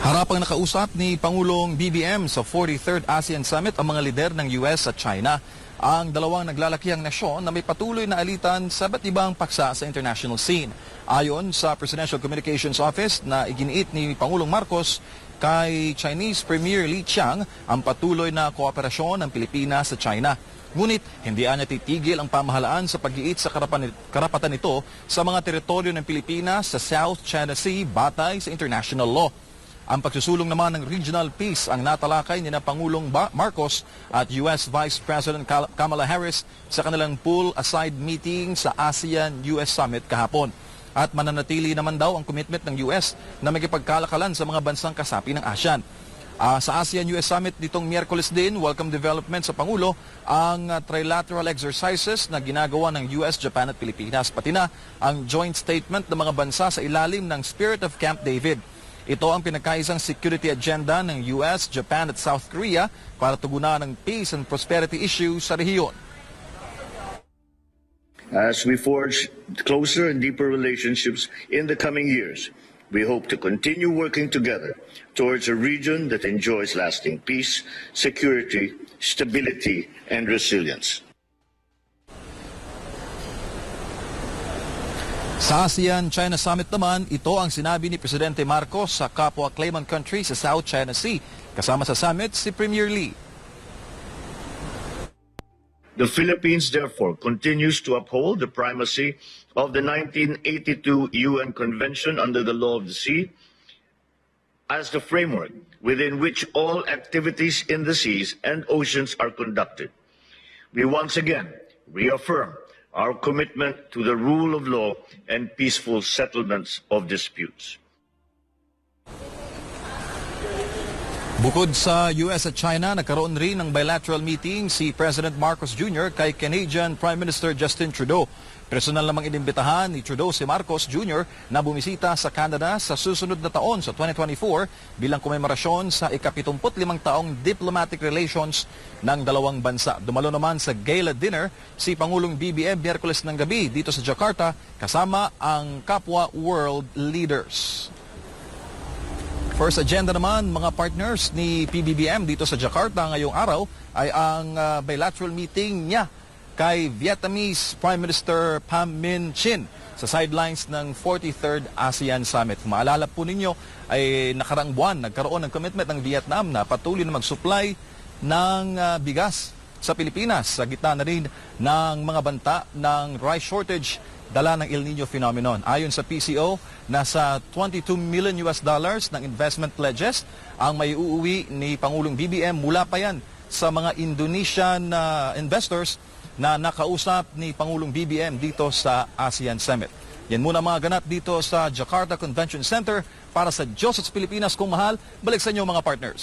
Harapang nakausap ni Pangulong BBM sa 43rd ASEAN Summit ang mga lider ng US at China. Ang dalawang naglalakihang nasyon na may patuloy na alitan sa ba't ibang paksa sa international scene. Ayon sa Presidential Communications Office na iginiit ni Pangulong Marcos kay Chinese Premier Li Qiang ang patuloy na kooperasyon ng Pilipinas sa China. Ngunit hindi anya titigil ang pamahalaan sa pag-iit sa karapatan nito sa mga teritoryo ng Pilipinas sa South China Sea batay sa international law. Ang pagsusulong naman ng regional peace ang natalakay ni na Pangulong Marcos at US Vice President Kamala Harris sa kanilang pull-aside meeting sa ASEAN-US Summit kahapon. At mananatili naman daw ang commitment ng US na magipagkalakalan sa mga bansang kasapi ng ASEAN. Ah, sa ASEAN-US Summit nitong Miyerkules din, welcome development sa Pangulo ang ah, trilateral exercises na ginagawa ng US, Japan at Pilipinas. Pati na ang joint statement ng mga bansa sa ilalim ng Spirit of Camp David. Ito ang pinagkaisang security agenda ng US, Japan at South Korea para tugunan ang peace and prosperity issues sa rehiyon. As we forge closer and deeper relationships in the coming years, we hope to continue working together towards a region that enjoys lasting peace, security, stability, and resilience. Sa ASEAN-China Summit naman, ito ang sinabi ni Presidente Marcos sa kapwa claimant country sa South China Sea. Kasama sa summit si Premier Lee. The Philippines, therefore, continues to uphold the primacy of the 1982 UN Convention under the Law of the Sea as the framework within which all activities in the seas and oceans are conducted. We once again reaffirm our commitment to the rule of law and peaceful settlements of disputes. Bukod sa US at China, nagkaroon rin ng bilateral meeting si President Marcos Jr. kay Canadian Prime Minister Justin Trudeau. Personal namang inimbitahan ni Trudeau si Marcos Jr. na bumisita sa Canada sa susunod na taon sa 2024 bilang komemorasyon sa ika-75 taong diplomatic relations ng dalawang bansa. Dumalo naman sa gala dinner si Pangulong BBM Miyerkules ng gabi dito sa Jakarta kasama ang kapwa world leaders. First agenda naman, mga partners ni PBBM dito sa Jakarta ngayong araw ay ang ah, bilateral meeting niya kay Vietnamese Prime Minister Pham Minh Chinh sa sidelines ng 43rd ASEAN Summit. Kung maalala po ninyo, ay nakarang buwan nagkaroon ng commitment ng Vietnam na patuloy na mag-supply ng ah, bigas sa Pilipinas sa gitna na rin ng mga banta ng rice shortage dala ng El Nino phenomenon. Ayon sa PCO, nasa 22 million US dollars ng investment pledges ang may uuwi ni Pangulong BBM mula pa yan sa mga Indonesian uh, investors na nakausap ni Pangulong BBM dito sa ASEAN Summit. Yan muna mga ganap dito sa Jakarta Convention Center para sa Diyos at Pilipinas kung mahal. Balik sa inyo mga partners.